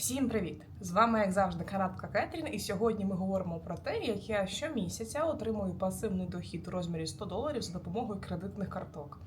Всім привіт! З вами, як завжди, канадка Кетрін, і сьогодні ми говоримо про те, як я щомісяця отримую пасивний дохід у розмірі 100 доларів за допомогою кредитних карток.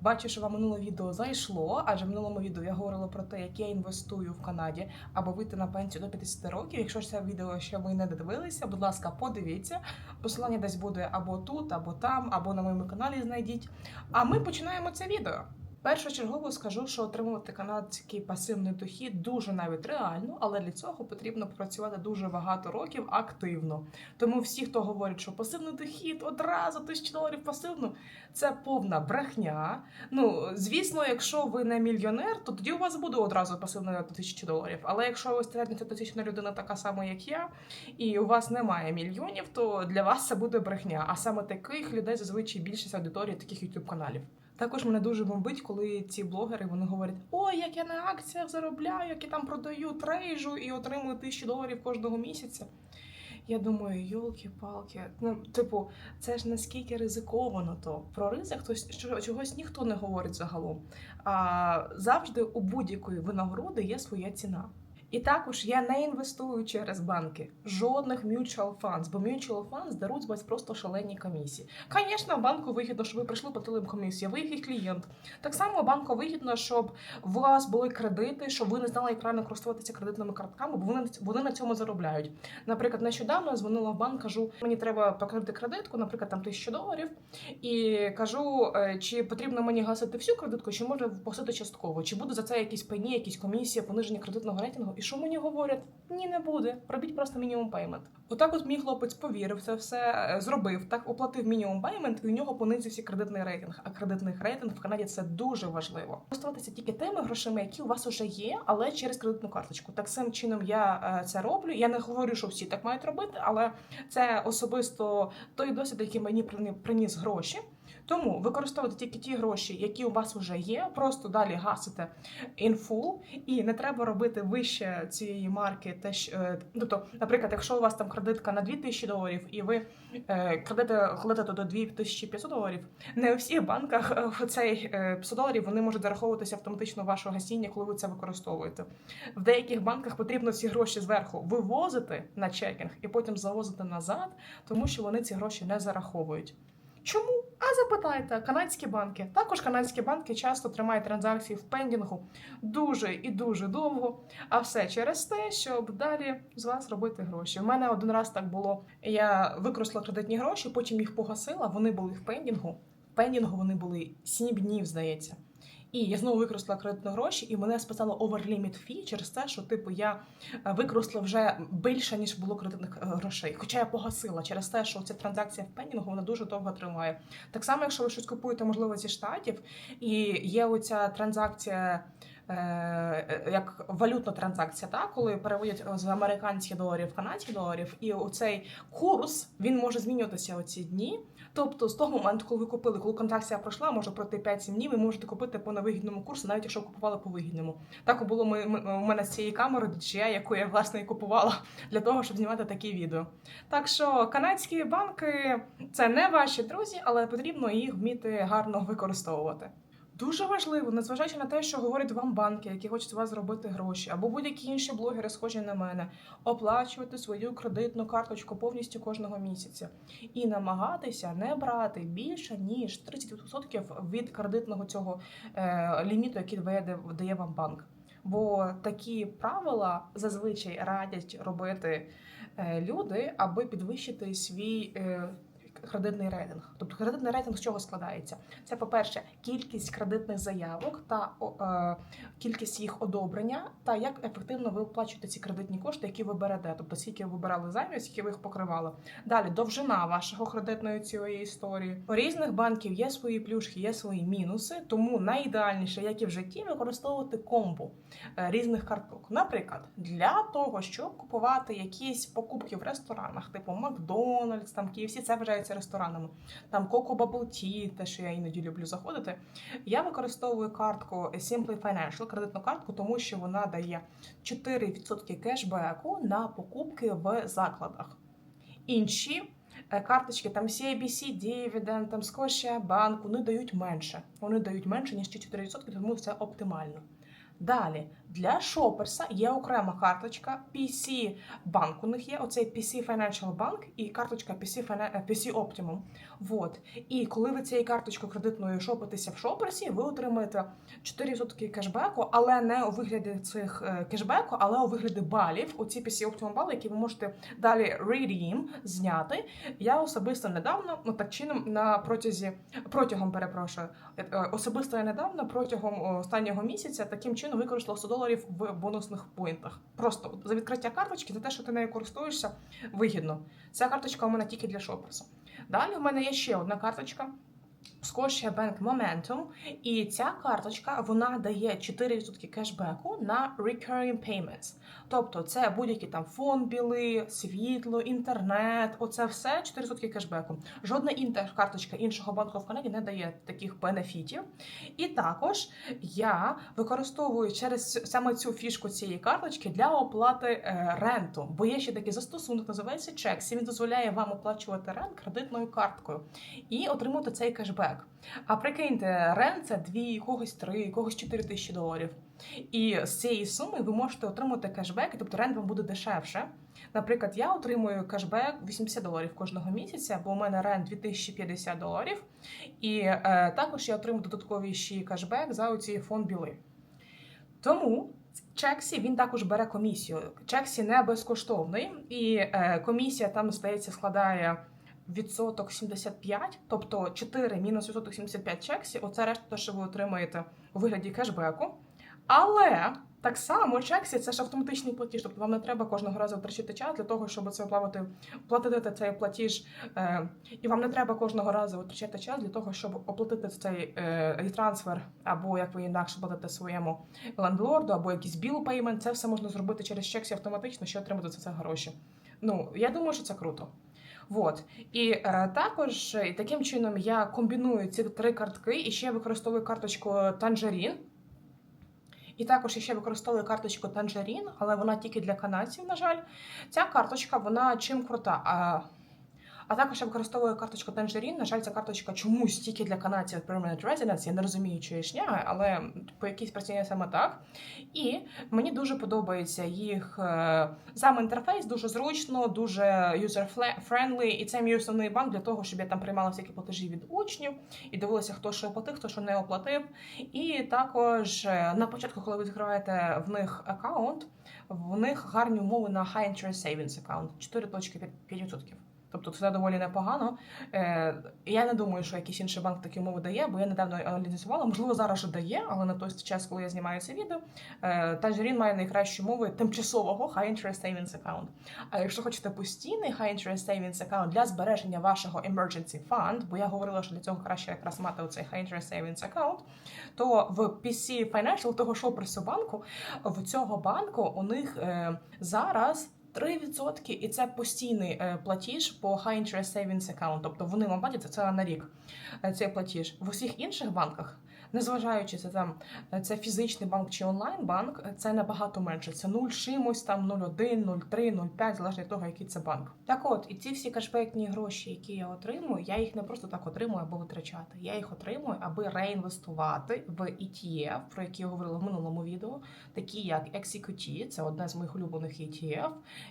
Бачу, що вам минуле відео зайшло, адже в минулому відео я говорила про те, як я інвестую в Канаді, аби вийти на пенсію до 50 років. Якщо ж це відео ще ви не додивилися, будь ласка, подивіться. Посилання десь буде або тут, або там, або на моєму каналі знайдіть. А ми починаємо це відео. Першочергово скажу, що отримувати канадський пасивний дохід дуже навіть реально, але для цього потрібно попрацювати дуже багато років активно. Тому всі, хто говорить, що пасивний дохід одразу тисячі доларів пасивно, це повна брехня. Ну звісно, якщо ви не мільйонер, то тоді у вас буде одразу пасивно тисячі доларів. Але якщо ви середньостатистична людина, така сама, як я, і у вас немає мільйонів, то для вас це буде брехня. А саме таких людей зазвичай більшість аудиторії таких youtube каналів. Також мене дуже бомбить, коли ці блогери вони говорять: ой, як я на акціях заробляю, як я там продаю трейжу і отримую тисячу доларів кожного місяця. Я думаю, йолки-палки, ну типу, це ж наскільки ризиковано, то про ризик хтось чогось ніхто не говорить загалом. А завжди у будь-якої винагороди є своя ціна. І також я не інвестую через банки, жодних mutual funds, бо mutual funds даруть вас просто шалені комісії. Звісно, банку вигідно, щоб ви прийшли платили їм комісію, ви їх клієнт. Так само банку вигідно, щоб у вас були кредити, щоб ви не знали, як правильно користуватися кредитними картками, бо вони, вони на цьому заробляють. Наприклад, нещодавно я дзвонила в банк, кажу, мені треба покрити кредитку, наприклад, там тисячу доларів, і кажу, е, чи потрібно мені гасити всю кредитку, чи може погасити частково, чи буде за це якісь пені, якісь комісії, пониження кредитного рейтингу. І що мені говорять? Ні, не буде. Робіть просто мінімум пеймент. Отак, от мій хлопець повірив, це все е, зробив. Так оплатив мінімум пеймент, і у нього понизився кредитний рейтинг. А кредитний рейтинг в Канаді це дуже важливо. Користуватися тільки тими грошима, які у вас вже є, але через кредитну карточку. Так самим чином я е, це роблю. Я не говорю, що всі так мають робити, але це особисто той досвід, який мені прині- приніс гроші. Тому використовуйте тільки ті гроші, які у вас вже є, просто далі гасите in full, і не треба робити вище цієї марки. Те, е, тобто, наприклад, якщо у вас там кредитка на 2000 доларів, і ви е, кредити кладете до 2500 доларів, не у всіх банках е, цей е, 500 доларів вони можуть зараховуватися автоматично в вашого гасіння, коли ви це використовуєте. В деяких банках потрібно ці гроші зверху вивозити на чекінг і потім завозити назад, тому що вони ці гроші не зараховують. Чому? А запитайте, канадські банки. Також канадські банки часто тримають транзакції в пендінгу дуже і дуже довго. А все через те, щоб далі з вас робити гроші. У мене один раз так було. Я використала кредитні гроші, потім їх погасила. Вони були в пендінгу. В пендінгу вони були 7 днів, здається. І я знову використала кредитні гроші, і мене списало оверліміт фі через те, що типу я е, використала вже більше ніж було кредитних е, грошей. Хоча я погасила через те, що ця транзакція в пенінгу вона дуже довго триває. Так само, якщо ви щось купуєте, можливо, зі штатів, і є оця транзакція. Е, Як валютна транзакція, так коли переводять з американських доларів в канадські доларів, і оцей курс він може змінюватися оці дні. Тобто, з того моменту, коли ви купили, коли контракція пройшла, може пройти 5-7 днів, ви можете купити по невигідному курсу, навіть якщо купували по вигідному. Так було ми, ми- у мене з цієї камери DJI, яку я власне і купувала для того, щоб знімати такі відео. Так що канадські банки це не ваші друзі, але потрібно їх вміти гарно використовувати. Дуже важливо, незважаючи на те, що говорять вам банки, які хочуть з вас зробити гроші, або будь-які інші блогери, схожі на мене, оплачувати свою кредитну карточку повністю кожного місяця і намагатися не брати більше ніж 30% від кредитного цього е, ліміту, який дає, дає вам банк. Бо такі правила зазвичай радять робити е, люди, аби підвищити свій. Е, Кредитний рейтинг, тобто кредитний рейтинг з чого складається? Це, по-перше, кількість кредитних заявок та е, кількість їх одобрення, та як ефективно ви оплачуєте ці кредитні кошти, які ви берете, тобто скільки ви вибирали займів, скільки ви їх покривали. Далі довжина вашого кредитної цієї історії. У різних банків є свої плюшки, є свої мінуси, тому найідеальніше, як і в житті, використовувати комбо е, різних карток. Наприклад, для того, щоб купувати якісь покупки в ресторанах, типу Макдональдс, там KFC, це вважається ресторанами. Там Coco Bubble Tea, те, що я іноді люблю заходити. Я використовую картку Simply Financial, кредитну картку, тому що вона дає 4% кешбеку на покупки в закладах. Інші е, карточки, там CIBC, Dividend, там Scotia Bank, вони дають менше. Вони дають менше, ніж ці 4%, тому це оптимально. Далі Для шоперса є окрема карточка PC банк. У них є оцей PC Financial Bank і карточка PC, е, PC Optimum. Вот. І коли ви цією карточкою кредитною шопитеся в шоперсі, ви отримаєте 4% кешбеку, але не у вигляді цих е, кешбеку, але у вигляді балів. Оці PC Optimum бали, які ви можете далі redeem, зняти. Я особисто недавно, ну так чином на протязі протягом перепрошую, е, особисто я недавно протягом останнього місяця таким чином використала 100 доларів в бонусних поінтах. Просто за відкриття карточки, за те, що ти нею користуєшся, вигідно. Ця карточка у мене тільки для шоперса. Далі у мене є ще одна карточка. Scotia Bank Momentum, і ця карточка вона дає 4% кешбеку на recurring payments. Тобто це будь-які там фон біли, світло, інтернет, оце все 4% кешбеку. Жодна інша карточка іншого банку в Канаді не дає таких бенефітів. І також я використовую через саме цю фішку цієї карточки для оплати е, ренту. Бо є ще такий застосунок, називається Чексі. Він дозволяє вам оплачувати рент кредитною карткою і отримати цей кешбек. А прикиньте, рент це дві, когось три, когось чотири тисячі доларів. І з цієї суми ви можете отримати кешбек, тобто рент вам буде дешевше. Наприклад, я отримую кешбек 80 доларів кожного місяця, бо у мене рент 2050 доларів. І е, також я отримую додатковий ще кешбек за оці фонд біли. Тому Чексі він також бере комісію. Чексі не безкоштовний, і е, комісія там, здається, складає відсоток 75, тобто 4 мінус відсоток 75 чексі, оце решта, те, що ви отримаєте у вигляді кешбеку. Але так само чексі це ж автоматичний платіж, тобто вам не треба кожного разу втрачати час для того, щоб це оплатити, платити цей платіж, е, і вам не треба кожного разу витрачати час для того, щоб оплатити цей е, трансфер, або як ви інакше платите своєму лендлорду, або якийсь біл пеймент. Це все можна зробити через чексі автоматично, що отримати за це гроші. Ну я думаю, що це круто. Вот. І е, також і таким чином я комбіную ці три картки і ще використовую карточку Танжерін. І також я ще використовую карточку Танжерін, але вона тільки для канадців, на жаль. Ця карточка, вона чим крута. А, також я використовую карточку Tangerine. На жаль, ця карточка чомусь тільки для канадців Permanent Residence. Я не розумію, чиї шняги, але по якійсь причині саме так. І мені дуже подобається їх е, сам інтерфейс, дуже зручно, дуже user-friendly. І це мій основний банк для того, щоб я там приймала всякі платежі від учнів і дивилася, хто що оплатив, хто що не оплатив. І також е, на початку, коли ви відкриваєте в них аккаунт, в них гарні умови на High Interest Savings аккаунт 4.5%. Тобто це доволі непогано. Е, Я не думаю, що якийсь інший банк такі умови дає, бо я недавно аналізувала. Можливо, зараз вже дає, але на той час, коли я знімаю це відео, е, Tangerine має найкращі умови тимчасового High Interest Savings Account. А якщо хочете постійний High Interest Savings Account для збереження вашого Emergency Fund, бо я говорила, що для цього краще якраз мати оцей High Interest Savings Account, то в PC Financial, того шоперсу банку, в цього банку у них е, зараз 3% і це постійний е, платіж по High Interest Savings Account. Тобто вони вам платять це на рік. е, Цей платіж в усіх інших банках, незважаючи це там е, це фізичний банк чи онлайн банк, е, це набагато менше. Це 0 чимось, там 0,1, 0,3, 0,5, залежно від того, який це банк. Так от, і ці всі кешбекні гроші, які я отримую, я їх не просто так отримую або витрачати. Я їх отримую, аби реінвестувати в ETF, про які я говорила в минулому відео, такі як XEQT, це одне з моїх улюблених ETF,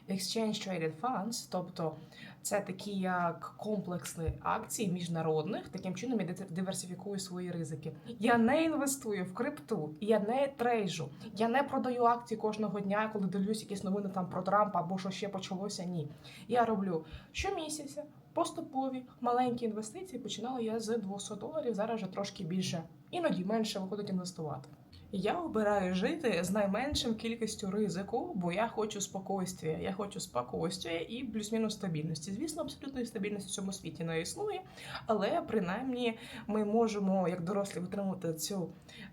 Exchange Traded Funds, тобто це такі як комплексні акції міжнародних. Таким чином я диверсифікую свої ризики. Я не інвестую в крипту, я не трейжу, я не продаю акції кожного дня, коли дивлюсь якісь новини там про Трампа або що ще почалося. Ні. Я роблю щомісяця поступові маленькі інвестиції. Починала я з 200 доларів, зараз вже трошки більше, іноді менше виходить інвестувати. Я обираю жити з найменшим кількістю ризику, бо я хочу спокійствия. Я хочу спокійствия і плюс-мінус стабільності. Звісно, абсолютної стабільності в цьому світі не існує, але принаймні ми можемо, як дорослі, витримувати цю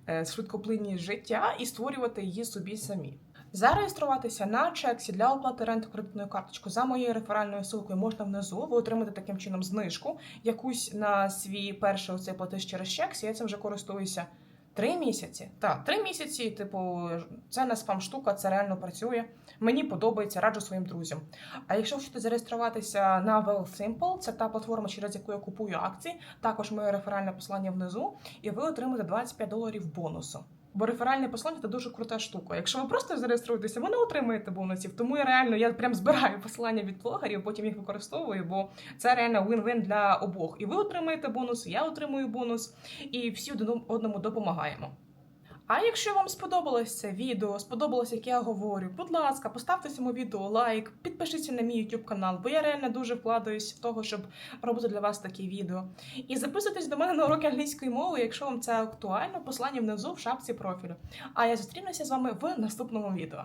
е, швидкоплинність життя і створювати її собі самі. Зареєструватися на чексі для оплати ренту кредитною карточкою за моєю реферальною ссылкою можна внизу. Ви отримаєте таким чином знижку, якусь на свій перший оцей платеж через чекс. Я цим вже користуюся три місяці. Так, три місяці, типу, це не спам штука, це реально працює. Мені подобається, раджу своїм друзям. А якщо хочете зареєструватися на WellSimple, це та платформа, через яку я купую акції, також моє реферальне послання внизу, і ви отримаєте 25 доларів бонусу. Бо реферальне послання це дуже крута штука. Якщо ви просто зареєструєтеся, ви не отримаєте бонусів. Тому я реально я прям збираю посилання від блогерів, потім їх використовую, бо це реально win-win для обох. І ви отримаєте бонус, я отримую бонус, і всі одному допомагаємо. А якщо вам сподобалось це відео, сподобалось, як я говорю, будь ласка, поставте цьому відео лайк, підпишіться на мій YouTube канал, бо я реально дуже вкладаюсь в того, щоб робити для вас такі відео. І записуйтесь до мене на уроки англійської мови, якщо вам це актуально, посилання внизу в шапці профілю. А я зустрінуся з вами в наступному відео.